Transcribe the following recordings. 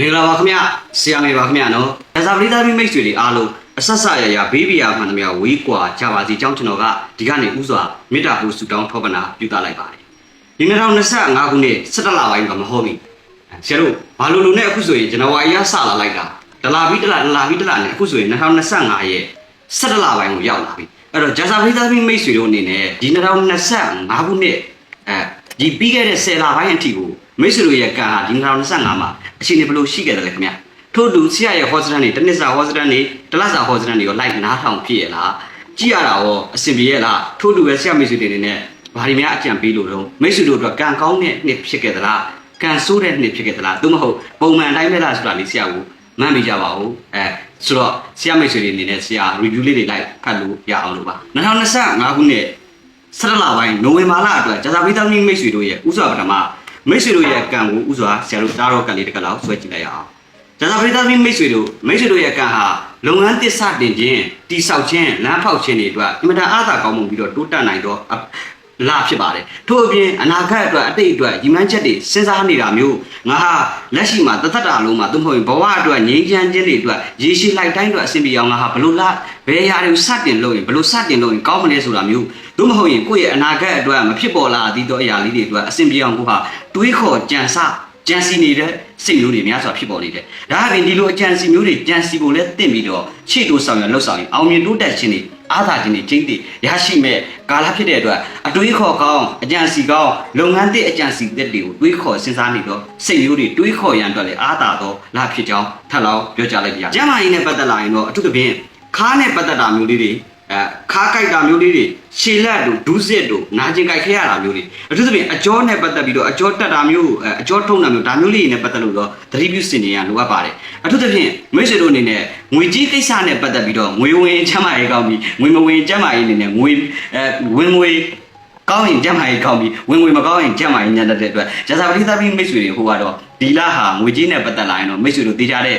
မင်္ဂလာပါခင်ဗျဆရာမေပါခင်ဗျနော်ဒါစာပရိသတ်မိတ်ဆွေတွေအားလုံးအဆက်ဆက်ရရဘေးဘီယာမှန်သမျှဝေးကွာကြပါစီအကြောင်းကျွန်တော်ကဒီကနေ့ဥစွာမေတ္တာပို့ဆုတောင်းထောပနာပြုသလိုက်ပါတယ်ဒီ2025ခုနှစ်17လပိုင်းကမဟုတ်ဘူးဆရာတို့ဘာလို့လို့နဲ့အခုဆိုရင်ဇန်နဝါရီကစလာလိုက်တာဒလာပြီးဒလာဒလာပြီးဒလာနဲ့အခုဆိုရင်2025ရဲ့17လပိုင်းကိုရောက်လာပြီအဲ့တော့ဂျာစာပရိသတ်မိတ်ဆွေတို့အနေနဲ့ဒီ2025ခုနှစ်အဲ ဒီပြီးခဲ့တဲ့10လပိုင်းအထိကိုမိတ်ဆွေတို့ရဲ့ကံဟာဒီ2025မှာအခြေအနေဘယ်လိုရှိခဲ့တယ်လဲခင်ဗျထို့တူဆရာရဲ့ဟောစတန်တွေတစ်နှစ်စာဟောစတန်တွေတစ်လစာဟောစတန်တွေရောလိုက်နားထောင်ဖြစ်ရလားကြည့်ရတာရောအဆင်ပြေရလားထို့တူပဲဆရာမိတ်ဆွေတွေအနေနဲ့ဘာတွေများအကြံပေးလို့တော့မိတ်ဆွေတို့အတွက်ကံကောင်းတဲ့နှစ်ဖြစ်ခဲ့သလားကံဆိုးတဲ့နှစ်ဖြစ်ခဲ့သလားသို့မဟုတ်ပုံမှန်တိုင်းပဲလားဆိုတာလေးဆရာကိုမှန်းမိကြပါဦးအဲဆိုတော့ဆရာမိတ်ဆွေတွေအနေနဲ့ဆရာ review လေးတွေလိုက်ဖတ်လို့ရအောင်လို့ပါ2025ခုနှစ် ဆရလပိုင်းနိုဝင်ဘာလအတွက်ဂျာသာပိသမီမိတ်ဆွေတို့ရဲ့ဥစွာပထမမိတ်ဆွေတို့ရဲ့ကံကိုဥစွာဆရာတို့တားတော့ကံလေးတစ်ကလောက်ဆွဲကြည့်လိုက်ရအောင်ဂျာသာပိသမီမိတ်ဆွေတို့မိတ်ဆွေတို့ရဲ့ကံဟာလုပ်ငန်းတစ္ဆတင်ခြင်းတိဆောက်ခြင်းလမ်းဖောက်ခြင်းတွေအတွက်အင်မတန်အားသာကောင်းမှုပြီးတော့တိုးတက်နိုင်တော့ လာဖြစ်ပါတယ်ထို့အပြင်အနာဂတ်အတွက်အတိတ်အတွက်ညီမန်းချက်တွေစဉ်းစားနေတာမျိုးငါဟာလက်ရှိမှာတသက်တာလုံးမှာသူမဟုတ်ရင်ဘဝအတွက်ငြိမ်းချမ်းခြင်းတွေအတွက်ရေရှည်လိုက်တိုင်းအတွက်အဆင်ပြေအောင်ငါဟာဘလို့လားဘယ်ရာတွေကိုစတင်လို့ရင်ဘလို့စတင်လို့ရင်ကောင်းမလဲဆိုတာမျိုးသို့မဟုတ်ရင်ကိုယ့်ရဲ့အနာဂတ်အတွက်မဖြစ်ပေါ်လာသည့်တော့အရာလေးတွေအတွက်အဆင်ပြေအောင်ကိုဟာတွေးခေါ်ကြံစကြံစီနေတဲ့စိတ်မျိုးတွေများစွာဖြစ်ပေါ်နေတယ်။ဒါအပြင်ဒီလိုအကြံစီမျိုးတွေကြံစီဖို့လဲတင့်ပြီးတော့ရှေ့တိုးဆောင်ရလှုပ်ဆောင်ရင်အောင်မြင်တိုးတက်ခြင်းတွေ အားသာခြင်းတွေကျင်းတည်ရရှိမဲ့ကာလဖြစ်တဲ့အတွက်အတွေးခေါ်ကောင်းအကြံစီကောင်းလုပ်ငန်းသစ်အကြံစီသစ်တွေကိုတွေးခေါ်စဉ်းစားနေတော့စိတ်မျိုးတွေတွေးခေါ်ရန်အတွက်လည်းအားသာတော့လာဖြစ်ကြောင်းထပ်လောင်းပြောကြားလိုက်ပါရစေ။ကျမ်းမာရေးနဲ့ပတ်သက်လာရင်တော့အထူးသဖြင့်ခါးနဲ့ပတ်သက်တာမျိုးလေးတွေ အဲခါးကြိုက်တာမျိုးလေးတွေရှည်လက်တို့ဒူးစစ်တို့နာကျင်ကြိုက်ခဲရတာမျိုးတွေအထူးသဖြင့်အကြောနဲ့ပတ်သက်ပြီးတော့အကြောတက်တာမျိုးအဲအကြောထုံတာမျိုးဒါမျိုးလေးတွေနဲ့ပတ်သက်လို့တော့သတိပြုစင်နေရလိုအပ်ပါတယ်အထူးသဖြင့်မိတ်ဆွေတို့အနေနဲ့ငွေကြီးကိစ္စနဲ့ပတ်သက်ပြီးတော့ငွေဝင်ချမ်းမာရေးကောင်းပြီးငွေမဝင်ချမ်းမာရေးအနေနဲ့ငွေအဲဝင်ငွေကောင်းရင်ကျမ်းမာရေးကောင်းပြီးဝင်ငွေမကောင်းရင်ကျမ်းမာရေးညံ့တဲ့အတွက်ဂျာစာပတိသပိမိတ်ဆွေတွေဟိုကတော့ဒီလဟာငွေကြီးနဲ့ပတ်သက်လာရင်တော့မိတ်ဆွေတို့သိကြတဲ့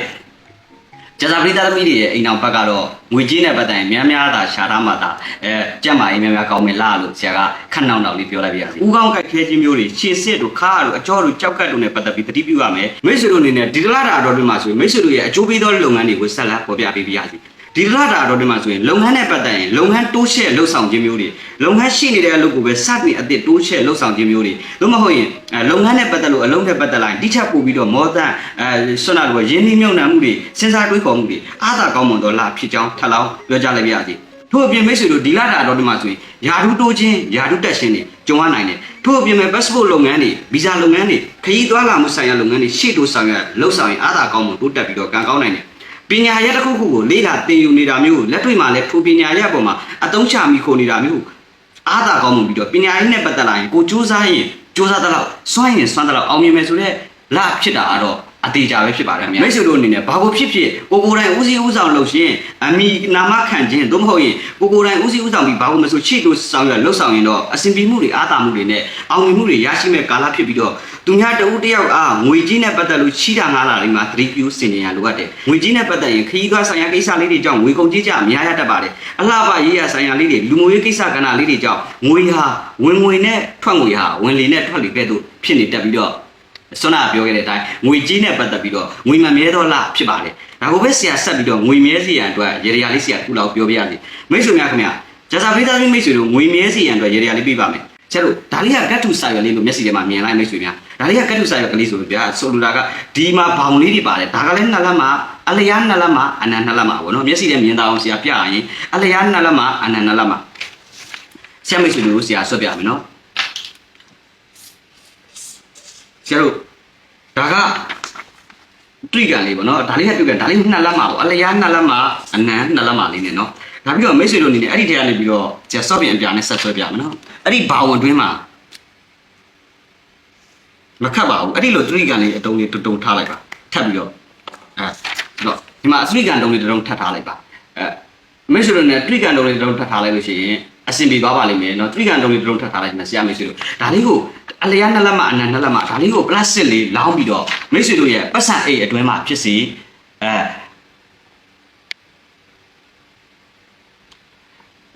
ကျဇာပရိသတ်သမီးတွေရဲ့အိမ်အောင်ဘက်ကတော့ငွေကြေးနဲ့ပတ်သက်ရင်များများသာရှာထားမှသာအဲကြက်မာရေးများများကောင်းမယ်လားလို့ဆရာကခက်နှောင်းနှောင်းလေးပြောလိုက်ပြရစီ။ဥကောင်းကက်ခဲခြင်းမျိုးတွေရှည်စစ်တို့ခါတို့အကြောတို့ကြောက်ကတ်တို့နဲ့ပတ်သက်ပြီးတတိပြုရမယ်။မိတ်ဆွေတို့အနေနဲ့ဒီတလားတာတော်တွေမှာဆိုရင်မိတ်ဆွေတို့ရဲ့အကျိုးပေးသောလုပ်ငန်းတွေကိုဆက်လက်ပေါ်ပြပေးပြရစီ။ ဒီလတာတော်တွေမှာဆိုရင်လုပ်ငန်းနဲ့ပတ်သက်ရင်လုပ်ငန်းတိုးချဲ့လှုပ်ဆောင်ခြင်းမျိုးတွေလုပ်ငန်းရှိနေတဲ့အလုပ်ကိုပဲစတင်အသစ်တိုးချဲ့လှုပ်ဆောင်ခြင်းမျိုးတွေလို့မဟုတ်ရင်အဲလုပ်ငန်းနဲ့ပတ်သက်လို့အလုံးနဲ့ပတ်သက်လာရင်တိကျပို့ပြီးတော့မောသန်အဲဆွမ်းနာတို့ရင်းနှီးမြုပ်နှံမှုတွေစဉ်းစားတွေးခေါ်မှုတွေအားသာကောင်းမွန်တော့လာဖြစ်ကြောင်းထပ်လောင်းပြောကြားလိုက်ပါရစေထို့အပြင်မိတ်ဆွေတို့ဒီလတာတော်တွေမှာဆိုရင်ယာဓုတိုးခြင်းယာဓုတက်ခြင်းတွေကြုံရနိုင်တယ်ထို့အပြင်မဲ့ passport လုပ်ငန်းတွေဗီဇာလုပ်ငန်းတွေခရီးသွားလာမှုဆိုင်ရာလုပ်ငန်းတွေရှေ့တိုးဆောင်ရလှုပ်ဆောင်ရင်အားသာကောင်းမွန်တိုးတက်ပြီးတော့ကံကောင်းနိုင်တယ် ပညာရပ်တစ်ခုခုကိုလေ့လာသင်ယူနေတာမျိုးလက်တွေ့မှာလည်းထိုပညာရပ်ပေါ်မှာအသုံးချမိခိုနေတာမျိုးအားသာကောင်းမှုပြီးတော့ပညာရေးနဲ့ပတ်သက်လာရင်ကိုစူးစမ်းရင်စူးစမ်းသလောက်စွန့်ရင်စွန့်သလောက်အောင်မြင်မယ်ဆိုတော့လာဖြစ်တာကတော့အသေးကြပဲဖြစ်ပါတယ်ခင်ဗျာမိတ်ဆွေတို့အနေနဲ့ဘာကိုဖြစ်ဖြစ်ကိုကိုယ်တိုင်ဦးစီးဦးဆောင်လုပ်ရှင်အမိနာမခံခြင်းသို့မဟုတ်ရင်ကိုကိုယ်တိုင်ဦးစီးဦးဆောင်ပြီးဘာကိုမဆိုချိတို့ဆောင်ရလှုပ်ဆောင်ရင်တော့အစဉ်ပြေမှုတွေအားသာမှုတွေနဲ့အောင်မြင်မှုတွေရရှိမဲ့ကာလဖြစ်ပြီးတော့ သူများတဦးတယောက်အားငွေကြီးနဲ့ပတ်သက်လို့ချီးတာငားလာလေးမှာသတိပြုစင်ကြရလိုအပ်တယ်ငွေကြီးနဲ့ပတ်သက်ရင်ခရီးသွားဆိုင်ရာကိစ္စလေးတွေကြောင့်ငွေကုန်ကြီးကြအများရတတ်ပါတယ်အလှပရေးရဆိုင်ရာလေးတွေလူမှုရေးကိစ္စကဏ္ဍလေးတွေကြောင့်ငွေဟာဝင်ငွေနဲ့ထွက်ငွေဟာဝင်လေနဲ့ထွက်လေပဲ့သို့ဖြစ်နေတတ်ပြီးတော့ဆွမ်းနာပြောခဲ့တဲ့အတိုင်းငွေကြီးနဲ့ပတ်သက်ပြီးတော့ငွေမမြဲတော့လားဖြစ်ပါတယ်ဒါကိုပဲဆရာဆက်ပြီးတော့ငွေမြဲစီရန်အတွက်ရေရလေးဆရာခုလောက်ပြောပြရစီမိတ်ဆွေများခင်ဗျာဂျာစာဖိသားမိတ်ဆွေတို့ငွေမြဲစီရန်အတွက်ရေရလေးပြပါမယ်ကျတို့ဒါလေးကကတ်ထုစာရွက်လေးလို့မျက်စိထဲမှာမြင်လိုက်မိတ်ဆွေများ ဒါလေးကကတ်ထုစာရွက်ကလေးဆိုလို့ဗျာဆိုလိုတာကဒီမှာဘောင်လေးတွေပါတယ်ဒါကလည်းနှစ်လက်မှာအလျားနှစ်လက်မှာအနန္နှစ်လက်မှာပေါ့နော်မျက်စိထဲမြင်တာအောင်ဆရာပြရင်အလျားနှစ်လက်မှာအနန္နှစ်လက်မှာဆရာမိတ်ဆွေတို့ဆရာဆွတ်ပြမယ်နော်ဆရာတို့ဒါကတွေ့ကြလေးပေါ့နော်ဒါလေးကတွေ့ကြဒါလေးနှစ်လက်မှာပေါ့အလျားနှစ်လက်မှာအနန္နှစ်လက်မှာလေးနဲ့နော်ဒါပြီးတော့မိတ်ဆွေတို့အနေနဲ့အဲ့ဒီထဲကနေပြီးတော့ကျဆော့ပြန်အပြာနဲ့ဆက်ဆွဲပြမယ်နော်အဲ့ဒီဘာဝင်တွင်းမှာ မခတ်ပါဘူးအဲ့ဒီလိုသတိကန်လေးအတုံးလေးတုံတုံထားလိုက်ပါထပ်ပြီးတော့အဲတော့ဒီမှာသတိကန်တုံးလေးတုံထပ်ထားလိုက်ပါအဲမိတ်ဆွေတို့နဲ့သတိကန်တုံးလေးတုံထပ်ထားလိုက်လို့ရှိရင်အဆင်ပြေသွားပါလိမ့်မယ်เนาะသတိကန်တုံးလေးတုံထပ်ထားလိုက်မယ်ဆရာမိတ်ဆွေတို့ဒါလေးကိုအလျားနှစ်လက်မှာအနံနှစ်လက်မှာဒါလေးကိုပလတ်စတစ်လေးလောင်းပြီးတော့မိတ်ဆွေတို့ရဲ့ပတ်စံအိတ်အတွင်းမှာဖြစ်စီအဲ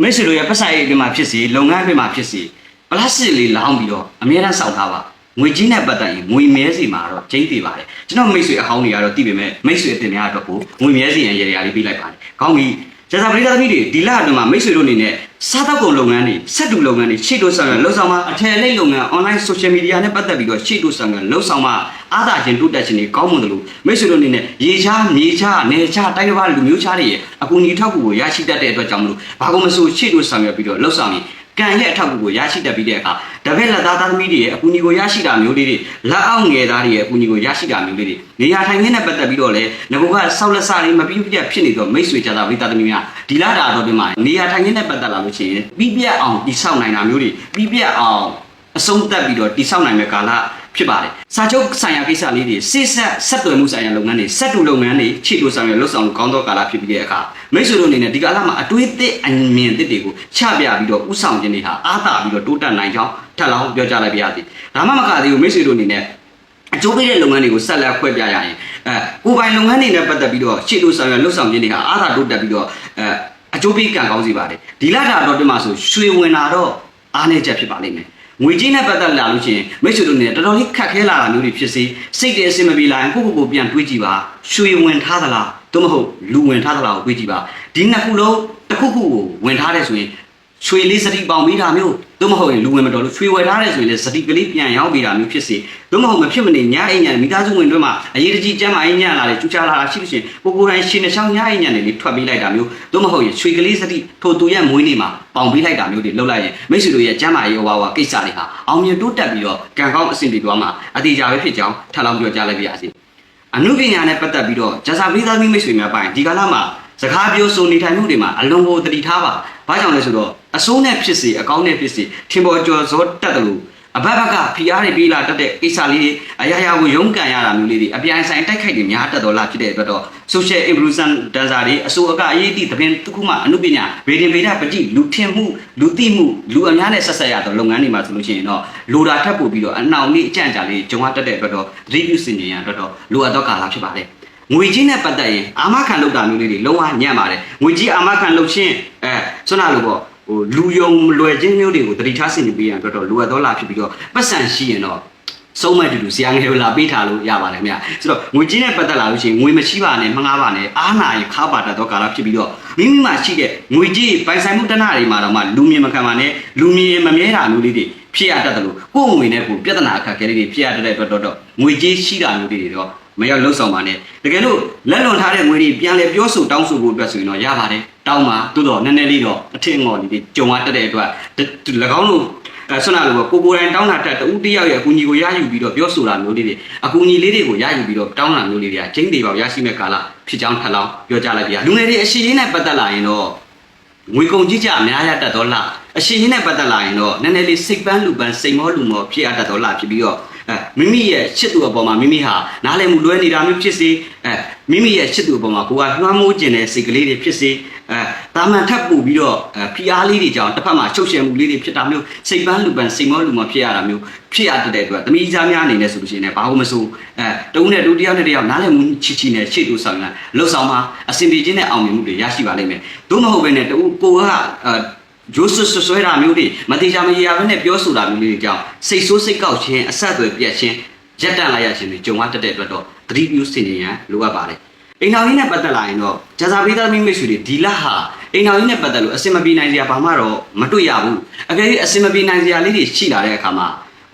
မိတ်ဆွေတို့ရဲ့ပတ်စံအိတ်အတွင်းမှာဖြစ်စီလုပ်ငန်းအတွင်းမှာဖြစ်စီပလတ်စတစ်လေးလောင်းပြီးတော့အမြဲတမ်းစောင့်ထားပါ ငွေကြီးနဲ့ပတ်သက်ရင်ငွေမဲစီမှာတော့ကျင်းတည်ပါတယ်ကျွန်တော်မိတ်ဆွေအဟောင်းတွေကတော့သိပေမဲ့မိတ်ဆွေအတင်များအတွက်ကိုငွေမဲစီရန်ရေရာလေးပေးလိုက်ပါတယ်ကောင်းပြီကျန်စာပရိသတ်သမီးတွေဒီလအတွင်းမှာမိတ်ဆွေတို့အနေနဲ့စားတောက်ကုန်လုပ်ငန်းတွေဆက်တူလုပ်ငန်းတွေရှေ့တိုးဆောင်ရလှုပ်ဆောင်မှာအထည်လိပ်လုပ်ငန်း online social media နဲ့ပတ်သက်ပြီးတော့ရှေ့တိုးဆောင်ရလှုပ်ဆောင်မှာအားသာခြင်းတိုးတက်ခြင်းတွေကောင်းမွန်တယ်လို့မိတ်ဆွေတို့အနေနဲ့ရေချားမြေချားနယ်ချားတိုင်းတစ်ပါးလူမျိုးချားတွေရဲ့အကူအညီထောက်ကူကိုရရှိတတ်တဲ့အတွက်ကြောင့်မလို့ဘာကုန်မဆိုရှေ့တိုးဆောင်ရပြီးတော့လှုပ်ဆောင်ရင် ကံရဲ့အထောက်အကူကိုရရှိတတ်ပြီးတဲ့အခါတပည့်လက်သားသားသမီးတွေရဲ့အကူအညီကိုရရှိတာမျိုးလေးတွေလက်အောက်ငယ်သားတွေရဲ့အကူအညီကိုရရှိတာမျိုးလေးတွေနေရာထိုင်ခင်းနဲ့ပတ်သက်ပြီးတော့လည်းငကောကဆောက်လက်စားလေးမပြီးပြတ်ဖြစ်နေတော့မိတ်ဆွေကြတာဝိသားသမီးများဒီလာတာတော့ဒီမှာနေရာထိုင်ခင်းနဲ့ပတ်သက်လာလို့ရှိရင်ပြီးပြတ်အောင်တိဆောက်နိုင်တာမျိုးတွေပြီးပြတ်အောင်အဆုံးသတ်ပြီးတော့တိဆောက်နိုင်မဲ့ကာလ ဖြစ်ပါတယ်။စာချုပ်ဆိုင်ရာကိစ္စလေးတွေစစ်ဆက်ဆက်သွယ်မှုဆိုင်ရာလုပ်ငန်းတွေစက်တူလုပ်ငန်းတွေခြေတူဆောင်ရလှုပ်ဆောင်ကောင်းသောကာလဖြစ်ပြီးတဲ့အခါမိတ်ဆွေတို့အနေနဲ့ဒီကာလမှာအတွေးသစ်အမြင်သစ်တွေကိုချပြပြီးတော့ဥဆောင်ခြင်းတွေဟာအားသာပြီးတော့တိုးတက်နိုင်ကြောင်းထပ်လောင်းပြောကြားလိုက်ပါရစေ။ဒါမှမကသေးဘူးမိတ်ဆွေတို့အနေနဲ့အကျိုးပေးတဲ့လုပ်ငန်းတွေကိုဆက်လက်ခွဲပြရရင်အဲကိုယ်ပိုင်လုပ်ငန်းတွေနဲ့ပတ်သက်ပြီးတော့ခြေတူဆောင်ရလှုပ်ဆောင်ခြင်းတွေဟာအားသာတိုးတက်ပြီးတော့အဲအကျိုးပေးကံကောင်းစေပါတယ်။ဒီလတာတော့ဒီမှာဆိုရွှေဝင်လာတော့အားနည်းချက်ဖြစ်ပါလိမ့်မယ်။ ငွေကြီးနဲ့ပတ်သက်လာလို့ရှိရင်မိတ်ဆွေတို့နဲ့တော်တော်လေးခက်ခဲလာတာမျိုးတွေဖြစ်စေစိတ်တည်းအဆင်မပြေလာရင်ကိုယ့်ကိုယ်ကိုပြန်တွေးကြည့်ပါရွှေဝင်ထားသလားသို့မဟုတ်လူဝင်ထားသလားကိုတွေးကြည့်ပါဒီနှစ်ခုလုံးတစ်ခုခုကိုဝင်ထားတယ်ဆိုရင်ရွှေလေးစတိပေါင်ပြီးတာမျိုး သို့မဟုတ်ရင်လူဝင်မတော်လို့ရွှေဝယ်ထားတယ်ဆိုရင်လည်းစတိကလေးပြန်ရောက်ပြီးတာမျိုးဖြစ်စေသို့မဟုတ်မဖြစ်မနေညအိမ်ညံမိသားစုဝင်တွေမှာအရေးတကြီးကျမ်းမာအိမ်ညံလာတယ်ကျူချလာတာရှိလို့ရှိရင်ကိုကိုယ်တိုင်ရှင်နှချောင်းညအိမ်ညံတွေလေးထွက်ပေးလိုက်တာမျိုးသို့မဟုတ်ရင်ရွှေကလေးစတိထိုသူရဲ့မွေးနေ့မှာပေါင်ပေးလိုက်တာမျိုးတွေလုပ်လိုက်ရင်မိတ်ဆွေတို့ရဲ့ကျမ်းမာရေးဝါဝါကိစ္စတွေဟာအောင်မြင်တိုးတက်ပြီးတော့ကံကောင်းအဆင်ပြေသွားမှာအတိအကျပဲဖြစ်ကြောင်းထပ်လောင်းပြောကြားလိုက်ပါရစေအနုပညာနဲ့ပတ်သက်ပြီးတော့ဂျာစာပရိသတ်မိတ်ဆွေများပိုင်းဒီကာလမှာစကားပြောဆိုနေထိုင်မှုတွေမှာအလွန်ကိုတတိထားပါဘာကြောင့်လဲဆိုတော့ အဆိုးနဲ့ဖြစ်စေအကောင်းနဲ့ဖြစ်စေထင်ပေါ်ကျော်စောတတ်တယ်လို့အဘက်ဘက်ကဖိအားတွေပေးလာတတ်တဲ့ကိစ္စလေးတွေအရာရာကိုရုန်းကန်ရတာမျိုးလေးတွေအပြိုင်ဆိုင်တိုက်ခိုက်တွေများတတ်တော်လားဖြစ်တဲ့အတွက်တော့ social influencer ဒန်စာတွေအစိုးအကအရေးအသည့်သဘင်တစ်ခုမှအမှုပညာဗေဒင်ဗေဒပကြည့်လူထင်မှုလူသိမှုလူအများနဲ့ဆက်ဆက်ရတော့လုပ်ငန်းတွေမှာဆိုလို့ရှိရင်တော့လိုတာထပ်ပို့ပြီးတော့အနှောင်လေးအကြံ့ကြာလေးဂျုံရတတ်တဲ့အတွက်တော့ review စင်ကြင်ရအတွက်တော့လိုအပ်သောကာလဖြစ်ပါတယ်ငွေကြီးနဲ့ပတ်သက်ရင်အာမခံလုပ်တာမျိုးလေးတွေလုံးဝညံ့ပါတယ်ငွေကြီးအာမခံလုပ်ချင်းအဲဆွမ်းနာလို့ပေါ့ ဟိုလူယုံလွယ်ချင်းမျိုးတွေကိုတတိထားစင်ကြပေးရန်အတွက်တော့လိုအပ်သောလာဖြစ်ပြီးတော့ပတ်စံရှိရင်တော့စုံးမဲ့တူတူဆရာငယ်ကိုလာပေးထားလို့ရပါတယ်ခင်ဗျဆိုတော့ငွေကြီးနဲ့ပတ်သက်လာလို့ရှိရင်ငွေမရှိပါနဲ့မငားပါနဲ့အားနာရင်ခါပါတတ်တော့ကာလဖြစ်ပြီးတော့မိမိမှာရှိတဲ့ငွေကြီးပိုင်ဆိုင်မှုတဏ္ဍာတွေမှာတော့မှလူမြင်မခံပါနဲ့လူမြင်မမြဲတာမျိုးလေးတွေဖြစ်ရတတ်တယ်လို့ကိုယ်ငွေနဲ့ကိုယ်ပြဿနာအခက်အခဲလေးတွေဖြစ်ရတတ်တဲ့အတွက်တော့တော့ငွေကြီးရှိတာမျိုးလေးတွေတော့မရောက်လှုပ်ဆောင်ပါနဲ့တကယ်လို့လက်လွန်ထားတဲ့ငွေတွေပြန်လဲပြောဆိုတောင်းဆိုဖို့အတွက်ဆိုရင်တော့ရပါတယ် တောင်းပါတိုးတော့နည်းနည်းလေးတော့အထင်ငေါ်လေးတွေကြုံရတတ်တဲ့အတွက်၎င်းတို့အဲဆွမ်းနာလို့ပေါ့ကိုကိုယ်တိုင်တောင်းတာတက်တူတယောက်ရဲ့အကူအညီကိုရယူပြီးတော့ပြောဆိုတာမျိုးလေးတွေအကူအညီလေးတွေကိုရယူပြီးတော့တောင်းတာမျိုးလေးတွေကချင်းတွေပါရရှိမဲ့ကာလဖြစ်ကြောင်းထပ်လောင်းပြောကြလိုက်ပြလူငယ်တွေအရှိရင်းနဲ့ပတ်သက်လာရင်တော့ငွေကုန်ကြီးကြအများရတတ်တော့လားအရှိရင်းနဲ့ပတ်သက်လာရင်တော့နည်းနည်းလေးစိတ်ပန်းလူပန်းစိတ်မောလူမောဖြစ်ရတတ်တော့လားဖြစ်ပြီးတော့အဲ မိမိရဲ့ချစ်သူအပေါ်မှာမိမိဟာနားလည်မှုလွဲနေတာမျိုးဖြစ်စေအဲမိမိရဲ့ချစ်သူအပေါ်မှာကိုယ်ကလွှမ်းမိုးခြင်းတဲ့စိတ်ကလေးတွေဖြစ်စေအဲတာမန်ထပ်ပူပြီးတော့အဲဖိအားလေးတွေကြောင့်တစ်ဖက်မှာချုပ်ရှယ်မှုလေးတွေဖြစ်တာမျိုးစိတ်ပန်းလူပန်းစိတ်မောလူမောဖြစ်ရတာမျိုးဖြစ်ရတတ်တဲ့အတွက်သမီးသားများအနေနဲ့ဆိုလို့ရှိရင်လည်းဘာလို့မဆိုအဲတဦးနဲ့တူတယောက်နဲ့တယောက်နားလည်မှုချီချီနဲ့ရှေ့တူဆောင်ရလှုပ်ဆောင်မှာအစဉ်ပြေခြင်းနဲ့အောင်မြင်မှုတွေရရှိပါလိမ့်မယ်သို့မဟုတ်ဘဲနဲ့တူကိုကအဲ ဂျိုးဆွဆွဆွဲတာမျိုးတွေမတိချာမရေရာဘဲနဲ့ပြောဆိုတာမျိုးတွေကြောင့်စိတ်ဆိုးစိတ်ကောက်ခြင်းအဆက်အသွယ်ပြတ်ခြင်းရက်တန့်လိုက်ရခြင်းတွေကြုံရတတ်တဲ့အတွက်တော့သတိပြုစင်ကြင်ရန်လိုအပ်ပါတယ်အိမ်တော်ကြီးနဲ့ပတ်သက်လာရင်တော့ဂျာဇာပေးသားမိမိတ်ဆွေတွေဒီလဟာအိမ်တော်ကြီးနဲ့ပတ်သက်လို့အစင်မပြေနိုင်စရာဘာမှတော့မတွေ့ရဘူးအကယ်၍အစင်မပြေနိုင်စရာလေးတွေရှိလာတဲ့အခါမှာ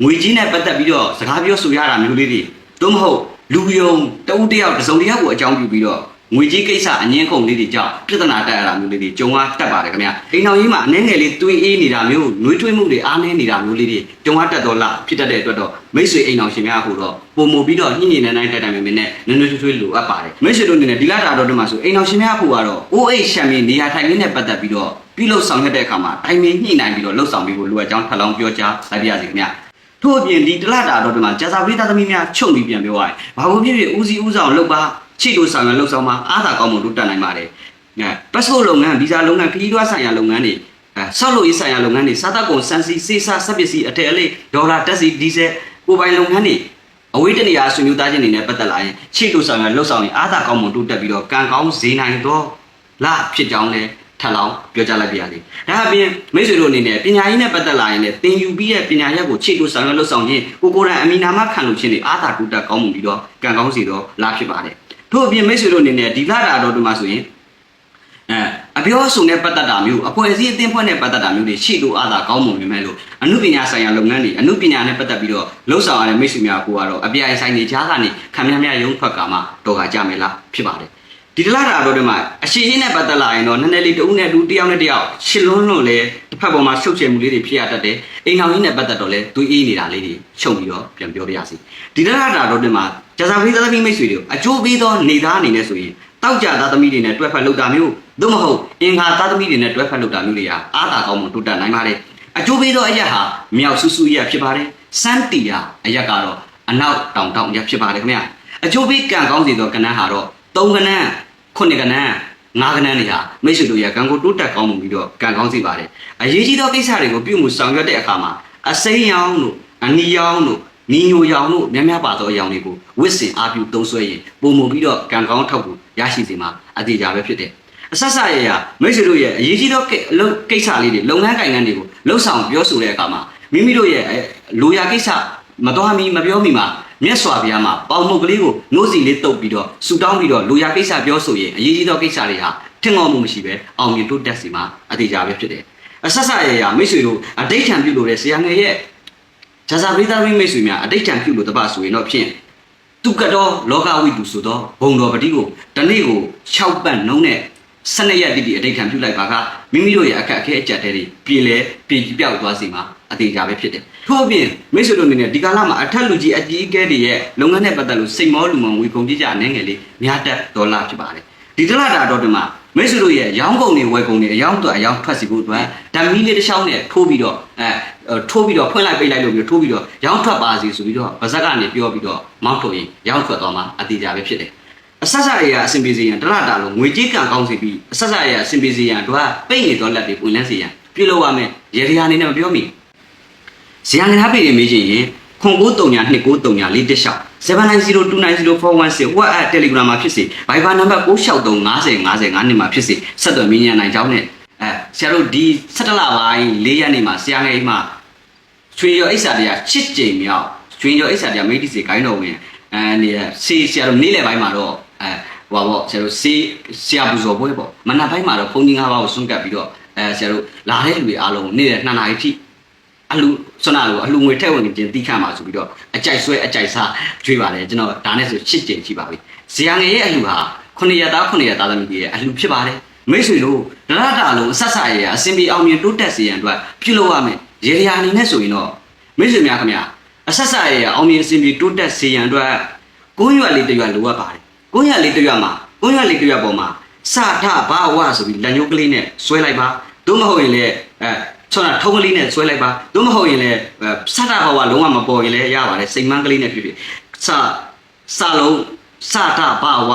ငွေကြီးနဲ့ပတ်သက်ပြီးတော့စကားပြောဆိုရတာမျိုးလေးတွေသို့မဟုတ်လူယုံတဦးတယောက်တစ်စုံတစ်ယောက်ကိုအကြောင်းပြုပြီးတော့ ငွေကြီးကိစ္စအငင်းကုန်လေးတွေကြောင့်ပြဿနာတက်ရတာမျိုးလေးတွေကြုံရတတ်ပါတယ်ခင်ဗျာအိမ်တော်ကြီးမှာအနှဲငယ်လေးတွေးအေးနေတာမျိုးနှွေးထွေးမှုတွေအားနည်းနေတာမျိုးလေးတွေကြုံရတတ်တော့လားဖြစ်တတ်တဲ့အတွက်တော့မိတ်ဆွေအိမ်တော်ရှင်များဟိုတော့ပုံမူပြီးတော့ညှိညှိနှိုင်းနှိုင်းတိုက်တိုက်မင်းမင်းနဲ့နွေးနွေးထွေးထွေးလိုအပ်ပါတယ်မိတ်ဆွေတို့အနေနဲ့ဒီလာတာတော့ဒီမှာဆိုအိမ်တော်ရှင်များဟိုကတော့ OH ရှမ်ပီနေရာထိုင်ခင်းနဲ့ပတ်သက်ပြီးတော့ပြုလုပ်ဆောင်ရွက်တဲ့အခါမှာတိုင်ပင်ညှိနှိုင်းပြီးတော့လှုပ်ဆောင်ပြီးဖို့လိုအပ်ကြောင်းထပ်လောင်းပြောကြားလိုက်ပါရစေခင်ဗျာထို့အပြင်ဒီတလတာတော့ဒီမှာဂျာစာပရိသတ်သမီးများချုပ်ပြီးပြန်ပြောရတယ်။ဘာလို့ဖြစ်ဖြစ်ဦးစီးဦးဆောင်လုပ်ပါ ချိလို့ဆောင်ရလုပ်ဆောင်ပါအားသာကောင်းမှုတို့တက်နိုင်ပါတယ်။အဲပတ်စပို့လုပ်ငန်းဗီဇာလုပ်ငန်းခရီးသွားဆိုင်ရာလုပ်ငန်းတွေအဲဆောက်လုပ်ရေးဆိုင်ရာလုပ်ငန်းတွေစားတောက်ကုန်စံစီစေးစားစက်ပစ္စည်းအထည်အလိဒေါ်လာတက်စီဒီဇယ်ကိုပိုင်လုပ်ငန်းတွေအဝေးတနေရာဆွေမျိုးသားချင်းတွေနဲ့ပတ်သက်လာရင်ချိလို့ဆောင်ရလုပ်ဆောင်ရင်အားသာကောင်းမှုတို့တက်ပြီးတော့ကံကောင်းဈေးနိုင်တော့လာဖြစ်ကြောင်းလဲထထပ်လောင်းပြောကြားလိုက်ပါရစေဒါအပြင်မိတ်ဆွေတို့အနေနဲ့ပညာရေးနဲ့ပတ်သက်လာရင်လည်းသင်ယူပြီးတဲ့ပညာရပ်ကိုခြေကိုဆောင်ရွက်လို့ဆောင်ခြင်းကိုကိုယ်တိုင်အမိနာမခံလို့ခြင်းတွေအာသာတုတကောင်းမှုပြီးတော့ကံကောင်းစီတော့လာဖြစ်ပါတယ် ထို့အပြင်မိတ်ဆွေတို့အနေနဲ့ဒီလာတာတော်တို့မှာဆိုရင်အဲအပြောအဆိုနဲ့ပတ်သက်တာမျိုးအဖွဲ့အစည်းအသင်းဖွဲ့နဲ့ပတ်သက်တာမျိုးတွေရှိလို့အားသာကောင်းမှုမြင်မဲ့လို့အမှုပညာဆိုင်ရာလုပ်ငန်းတွေအမှုပညာနဲ့ပတ်သက်ပြီးတော့လှုပ်ဆောင်ရတဲ့မိတ်ဆွေများကိုကတော့အပြိုင်ဆိုင်တွေကြားကနေခံမြမြရုံးထွက်ကမှတော့ကကြမယ်လားဖြစ်ပါတယ်ဒီတလားတာတော့ဒီမှာအရှိရှိနဲ့ပတ်သက်လာရင်တော့နည်းနည်းလေးတဦးနဲ့တူတယောက်နဲ့တယောက်ရှစ်လွန်းလွန်းလဲတစ်ဖက်ပေါ်မှာရှုပ်ချယ်မှုလေးတွေဖြစ်ရတတ်တယ်အိမ်အောင်ကြီးနဲ့ပတ်သက်တော့လဲသူအေးနေတာလေးတွေချုပ်ပြီးတော့ပြန်ပြောပြရစီဒီတလားတာတော့ဒီမှာ ကြာစာပရိသတ်သမီးမိတ်ဆွေတွေကိုအကျိုးပေးသောနေသားအနေနဲ့ဆိုရင်တောက်ကြသားသမီးတွေနဲ့တွဲဖက်လုပ်တာမျိုးသို့မဟုတ်အင်္ဂါသားသမီးတွေနဲ့တွဲဖက်လုပ်တာမျိုးတွေဟာအားသာကောင်းမှုတိုးတက်နိုင်ပါတယ်အကျိုးပေးသောအရက်ဟာမြောက်ဆူဆူရက်ဖြစ်ပါတယ်စမ်းတီယာအရက်ကတော့အနောက်တောင်တောင်ရက်ဖြစ်ပါတယ်ခင်ဗျာအကျိုးပေးကံကောင်းစေသောကဏ္ဍဟာတော့၃ကဏ္ဍခုနှစ်ကဏ္ဍငါးကဏ္ဍတွေဟာမိတ်ဆွေတို့ရဲ့ကံကိုတိုးတက်ကောင်းမှုပြီးတော့ကံကောင်းစေပါတယ်အရေးကြီးသောကိစ္စတွေကိုပြုမှုဆောင်ရွက်တဲ့အခါမှာအစိမ်းရောင်တို့အနီရောင်တို့ နီညိုရောင်တို့များများပါသောအရောင်တွေကိုဝစ်စင်အားပြုသုံးဆွဲရင်ပုံမှုပြီးတော့ကံကောင်းထောက်ကူရရှိစေမှာအသေးကြပဲဖြစ်တယ်အဆက်ဆက်ရရမိတ်ဆွေတို့ရဲ့အရေးကြီးသောကိအလုပ်ကိစ္စလေးတွေလုပ်ငန်းကိုင်ငန်းတွေကိုလှုပ်ဆောင်ပြောဆိုတဲ့အခါမှာမိမိတို့ရဲ့အဲလိုရာကိစ္စမတော်မီမပြောမီမှာမြတ်စွာဘုရားမှာပေါင်မုတ်ကလေးကိုနှိုးစီလေးတုပ်ပြီးတော့ဆူတောင်းပြီးတော့လိုရာကိစ္စပြောဆိုရင်အရေးကြီးသောကိစ္စတွေဟာထင်ငေါမှုမရှိပဲအောင်မြင်တိုးတက်စီမှာအသေးကြပဲဖြစ်တယ်အဆက်ဆက်ရရမိတ်ဆွေတို့အတိတ်ထံပြုလို့တဲ့ဆရာငယ်ရဲ့ ဇာဇာပရိသတ်မိတ်ဆွေများအတိတ်ထံပြုလို့တပတ်ဆိုရင်တော့ဖြင့်သူကတော့လောကဝိတုဆိုတော့ဘုံတော်ပတိကိုတနေ့ကို6ပတ်နှုံးနဲ့12ရက်တိတိအတိတ်ခံပြုလိုက်ပါကမိမိတို့ရဲ့အခက်အခဲအကြက်တဲတွေပြည်လဲပြည်ပြောက်သွားစီမှာအသေးကြပဲဖြစ်တယ်ထို့အပြင်မိတ်ဆွေတို့အနေနဲ့ဒီကာလမှာအထက်လူကြီးအကြီးအကဲတွေရဲ့လုပ်ငန်းနဲ့ပတ်သက်လို့စိတ်မောလူမောင်ဝေကုန်ကြကြအနေငယ်လေးများတက်ဒေါ်လာဖြစ်ပါတယ်ဒီတလတာတော့ဒီမှာ မိတ်ဆွေတို့ရဲ့ရောင်းကုန်တွေဝယ်ကုန်တွေအယောင်းတော့အယောင်းထွက်စီဖို့အတွက်ဓာမီလေးတစ်ချောင်းနဲ့ထိုးပြီးတော့အဲထိုးပြီးတော့ဖွင့်လိုက်ပိတ်လိုက်လို့ပြီးထိုးပြီးတော့ရောင်းထွက်ပါစီဆိုပြီးတော့ဗဇက်ကနေပြောပြီးတော့မောင်းထုတ်ရင်ရောင်းထွက်သွားမှာအတိအကျပဲဖြစ်တယ်အဆက်ဆက်အရာအဆင်ပြေစေရန်တလတာလုံးငွေကြေးကံကောင်းစီပြီးအဆက်ဆက်အရာအဆင်ပြေစေရန်တို့ကပိတ်နေတော့လက်တွေပွင့်လန်းစေရန်ပြုလုပ်ရမယ်ရေဒီယာနေနဲ့မပြောမိဇီယန်ငါးပေတွေမေးချင်ရင် ခွန်939 2939 4တက်လျှောက်790290416 WhatsApp Telegram မှာဖြစ်စေ Viber နံပါတ်663 50 50 9မှာဖြစ်စေဆက်သွယ်မြင်းညံနိုင်ကြောင်းနဲ့အဲဆရာတို့ဒီ17လပိုင်း4ရက်နေ့မှာဆရာငယ်အိမ်မှာချွေရောအိဆာတရား7ကြိမ်မြောက်ချွေရောအိဆာတရားမိတ်တိစေခိုင်းတော်ဝင်အဲဒီစီဆရာတို့နေ့လယ်ပိုင်းမှာတော့အဲဟိုပါပေါ့ဆရာတို့စီဆရာပူဇော်ပွဲပေါ့မနက်ပိုင်းမှာတော့ဘုန်းကြီး၅ပါးကိုဆွန့်ကပ်ပြီးတော့အဲဆရာတို့လာတဲ့လူတွေအားလုံးနေ့လယ်2နာရီထိ အလူဆွမ်းနာလို့အလူငွေထည့်ဝင်ခြင်းတီးခတ်မှာဆိုပြီးတော့အကြိုက်ဆွဲအကြိုက်စားကြွေးပါတယ်ကျွန်တော်ဒါနဲ့ဆိုရှစ်ကြိမ်ရှိပါပြီဇီယာငယ်ရဲ့အလူဟာ9ရက်သား9ရက်သားသမီးကြီးရဲ့အလူဖြစ်ပါတယ်မိတ်ဆွေတို့ဒရတာလုံးအဆက်ဆက်ရရအစင်ပြေအောင်မြင်တိုးတက်စေရန်အတွက်ပြုလုပ်ရမယ်ရေရာအနေနဲ့ဆိုရင်တော့မိတ်ဆွေများခင်ဗျာအဆက်ဆက်ရရအောင်မြင်အစင်ပြေတိုးတက်စေရန်အတွက်ကုန်းရွက်လေးတစ်ရွက်လိုအပ်ပါတယ်ကုန်းရွက်လေးတစ်ရွက်မှာကုန်းရွက်လေးတစ်ရွက်ပေါ်မှာစထဘာဝဆိုပြီးလက်ညှိုးကလေးနဲ့ဆွဲလိုက်ပါသို့မဟုတ်ရင်လည်းအဲ ဆွမ်းတာထုံးကလေးနဲ့ဆွဲလိုက်ပါသို့မဟုတ်ရင်လည်းစတာဘဝလုံးဝမပေါ်ရင်လည်းရပါတယ်စိတ်မန်းကလေးနဲ့ဖြစ်ဖြစ်စစလုံးစတာဘဝ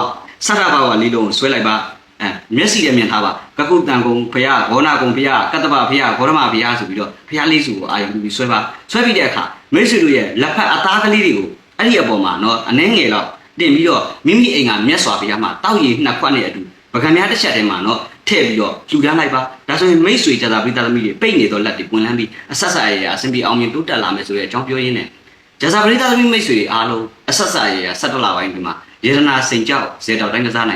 စတာဘဝလေးလုံးဆွဲလိုက်ပါအဲမျက်စိနဲ့မြင်ထားပါကကုတန်ကုံဖရာဂေါနာကုံဖရာကတ္တပဖရာဂေါရမဖရာဆိုပြီးတော့ဖရာလေးစုကိုအာရုံပြုပြီးဆွဲပါဆွဲပြီးတဲ့အခါမိတ်ဆွေတို့ရဲ့လက်ဖက်အသားကလေးတွေကိုအဲ့ဒီအပေါ်မှာနော်အနှဲငယ်တော့တင်ပြီးတော့မိမိအိမ်ကမျက်စွာဖရာမှာတောက်ရည်နှစ်ခွက်နဲ့အတူပကံများတစ်ချက်တည်းမှာနော် ထည့်ပြီးတော့လှူဒန်းလိုက်ပါဒါဆိုရင်မိတ်ဆွေကြတာပိသသမီးတွေပိတ်နေတော့လက်တွေပွင့်လန်းပြီးအဆက်ဆက်ရရအဆင်ပြေအောင်မြင်တိုးတက်လာမယ်ဆိုတဲ့အကြောင်းပြောရင်းနဲ့ကြစာပရိသသမီးမိတ်ဆွေတွေအားလုံးအဆက်ဆက်ရရဆက်တက်လာပိုင်းဒီမှာယေရနာစိန်ကြောက်ဇေတောက်တိုင်းကစားနိုင်